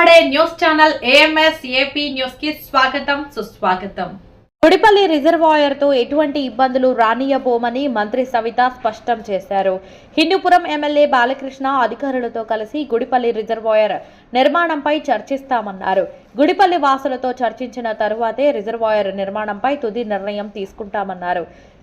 మాట్లాడే news channel AMS AP న్యూస్కి స్వాగతం సుస్వాగతం. గుడిపల్లి రిజర్వాయర్తో ఎటువంటి ఇబ్బందులు రానియబోమని మంత్రి సవిత స్పష్టం చేశారు. హిందూపురం ఎమ్మెల్యే బాలకృష్ణ అధికారులతో కలిసి గుడిపల్లి రిజర్వాయర్ నిర్మాణంపై చర్చిస్తామన్నారు. గుడిపల్లి వాసులతో చర్చించిన తరువాతే రిజర్వాయర్ నిర్మాణంపై తుది నిర్ణయం తీసుకుంటామన్నారు.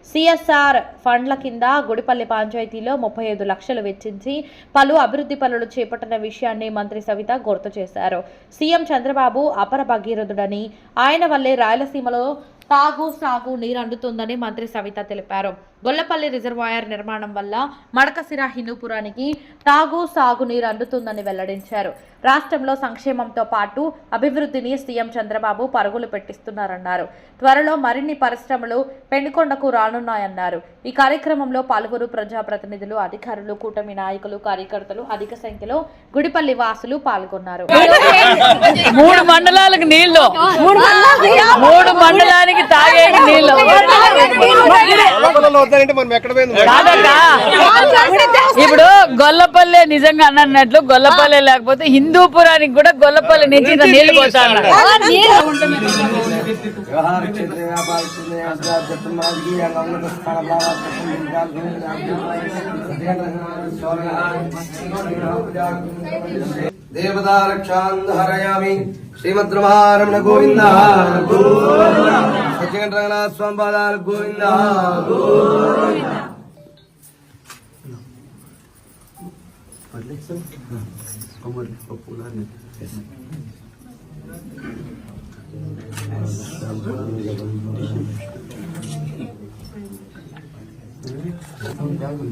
సిఎస్ఆర్ ఫండ్ల కింద గుడిపల్లి పంచాయతీలో ముప్పై ఐదు లక్షలు వెచ్చించి పలు అభివృద్ధి పనులు చేపట్టిన విషయాన్ని మంత్రి సవిత గుర్తు చేశారు. సీఎం చంద్రబాబు అపర భగీరథుడని ఆయన వల్లే రాయలసీమలో తాగు సాగు నీరు అందుతుందని మంత్రి సవిత తెలిపారు. గొల్లపల్లి రిజర్వాయర్ నిర్మాణం వల్ల మడకసిర హిందూపురానికి తాగు సాగు నీరు అందుతుందని వెల్లడించారు. రాష్ట్రంలో సంక్షేమంతో పాటు అభివృద్ధిని సీఎం చంద్రబాబు పరుగులు పెట్టిస్తున్నారన్నారు. త్వరలో మరిన్ని పరిశ్రమలు పెనుకొండకు రానున్నాయన్నారు. ఈ కార్యక్రమంలో పలువురు ప్రజాప్రతినిధులు అధికారులు కూటమి నాయకులు కార్యకర్తలు అధిక సంఖ్యలో గుడిపల్లి వాసులు పాల్గొన్నారు. మూడు మండలాలకు నీళ్ళు మూడు మండలానికి నీళ్ళు లోపల వద్దానంటే మనం ఎక్కడ పోయింది కాదక్క. ఇప్పుడు గొల్లపల్లె నిజంగా అన్నట్లు గొల్లపల్లె లేకపోతే హిందూపురానికి కూడా గొల్లపల్లి నుంచి నీళ్ళు పోతాను వ్యవహార देवता रक्षान् हरयामि श्रीमद्रमारमण गोविन्द सचिन रंगनाथ स्वामी बाला गोविन्द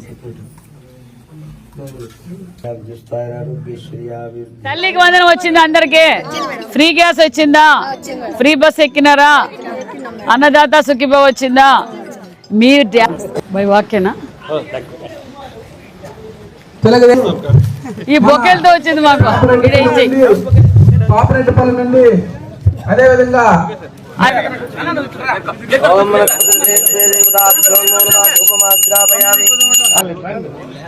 Thank you. తల్లికి వందనం వచ్చిందా అందరికి? ఫ్రీ గ్యాస్ వచ్చిందా? ఫ్రీ బస్ ఎక్కినారా? అన్నదాత సుఖిభ వచ్చిందా? మీ బై వాక్యనా? ఈ బొక్కెలతో వచ్చింది మాకు. నుండి అదే విధంగా ఓం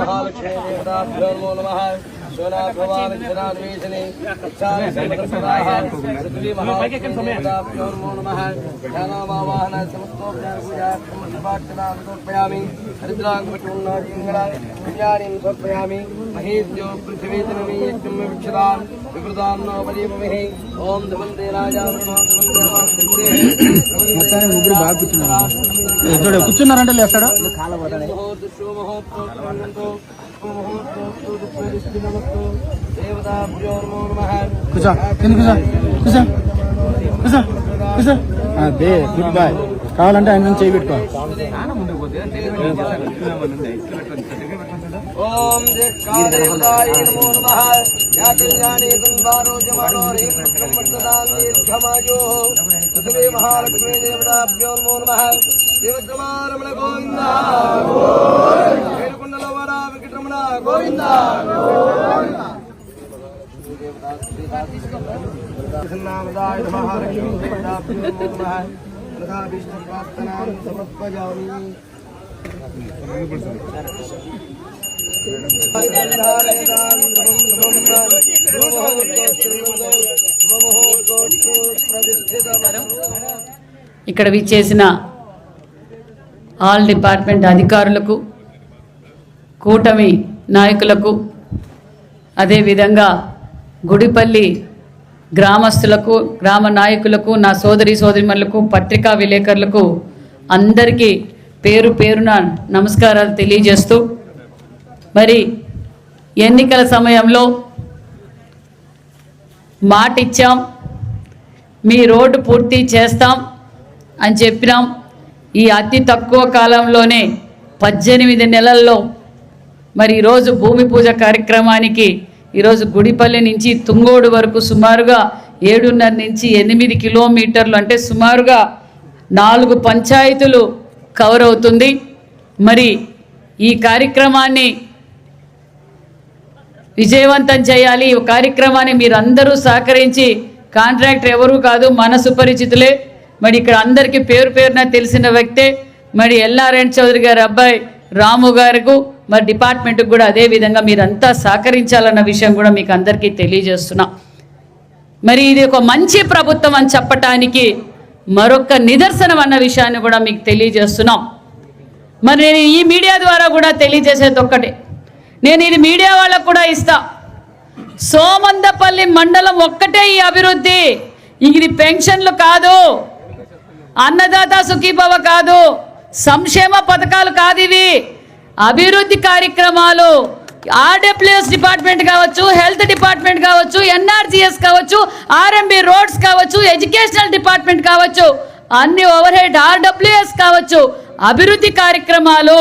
మహాలక్ష్మీ సమర్పయామి పుణ్యానిం సమర్పయామి మహేద్యో పృథివీతనమీ యజ్ఞం విక్షదాం వికృతాం నో పరీమహే ఓం ధమంతే రాజా ముగ్గురు బాగా కూర్చున్నారు కూర్చున్నారంటే లేస్తాడా కూర్చో కింద కూర్చో కూర్చో కూర్చో కూర్చో అదే గుడ్ బాయ్ కావాలంటే ఆయన చేయి పెట్టుకో. ఓం దేవతాయ నమో నమః. యా కళ్యాణే సంవారోజమానో రే పుత్రం వర్ధదాం దీర్ఘమాయో పృథివీ మహాలక్ష్మీ దేవతాభ్యో నమో నమః. దేవద్రమారమణ గోవింద. ఏడుకొండల వాడ ఇక్కడ విచ్చేసిన ఆల్ డిపార్ట్మెంట్ అధికారులకు కూటమి నాయకులకు అదేవిధంగా గుడిపల్లి గ్రామస్తులకు గ్రామ నాయకులకు నా సోదరి సోదరిమణులకు పత్రికా విలేకరులకు అందరికీ పేరు పేరున నమస్కారాలు తెలియజేస్తూ మరి ఎన్నికల సమయంలో మాట ఇచ్చాం మీ రోడ్డు పూర్తి చేస్తాం అని చెప్పినాం. ఈ అతి తక్కువ కాలంలోనే పద్దెనిమిది నెలల్లో మరి ఈరోజు భూమి పూజ కార్యక్రమానికి ఈరోజు గుడిపల్లి నుంచి తుంగోడు వరకు సుమారుగా ఏడున్నర నుంచి ఎనిమిది కిలోమీటర్లు అంటే సుమారుగా నాలుగు పంచాయతీలు కవర్ అవుతుంది. మరి ఈ కార్యక్రమాన్ని విజయవంతం చేయాలి. ఈ కార్యక్రమాన్ని మీరందరూ సహకరించి కాంట్రాక్టర్ ఎవరు కాదు మన సుపరిచితులే. మరి ఇక్కడ అందరికీ పేరు పేరున తెలిసిన వ్యక్తే మరి ఎల్ఆర్ఎన్ చౌదరి గారి అబ్బాయి రాము గారికి మరి డిపార్ట్మెంట్కి కూడా అదే విధంగా మీరంతా సహకరించాలన్న విషయం కూడా మీకు అందరికీ తెలియజేస్తున్నా. మరి ఇది ఒక మంచి ప్రభుత్వం అని చెప్పటానికి మరొక నిదర్శనం అన్న విషయాన్ని కూడా మీకు తెలియజేస్తున్నాం. మరి నేను ఈ మీడియా ద్వారా కూడా తెలియజేసేది ఒక్కటే. నేను ఇది మీడియా వాళ్ళకు కూడా ఇస్తా. సోమందపల్లి మండలం ఒక్కటే ఈ అభివృద్ధి. ఇది పెన్షన్లు కాదు. అన్నదాత సుఖీభవ కాదు. సంక్షేమ పథకాలు కాదు ఇవి. అభివృద్ధి కార్యక్రమాలు ఆర్డబ్ల్యూఎస్ డిపార్ట్మెంట్ కావచ్చు హెల్త్ డిపార్ట్మెంట్ కావచ్చు ఎన్ఆర్జిఎస్ కావచ్చు ఆర్ఎంబి రోడ్స్ కావచ్చు ఎడ్యుకేషనల్ డిపార్ట్మెంట్ కావచ్చు అన్ని ఓవర్ హెడ్ ఆర్డబ్ల్యూఎస్ కావచ్చు. అభివృద్ధి కార్యక్రమాలు.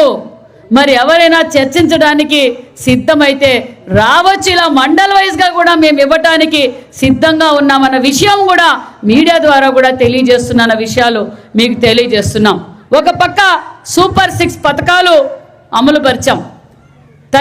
మరి ఎవరైనా చర్చించడానికి సిద్ధమైతే రావచ్చు. ఇలా మండల్ వైజ్గా కూడా మేము ఇవ్వటానికి సిద్ధంగా ఉన్నామన్న విషయం కూడా మీడియా ద్వారా కూడా తెలియజేస్తున్న విషయాలు మీకు తెలియజేస్తున్నాం. ఒక పక్క సూపర్ సిక్స్ పథకాలు అమలుపరిచాం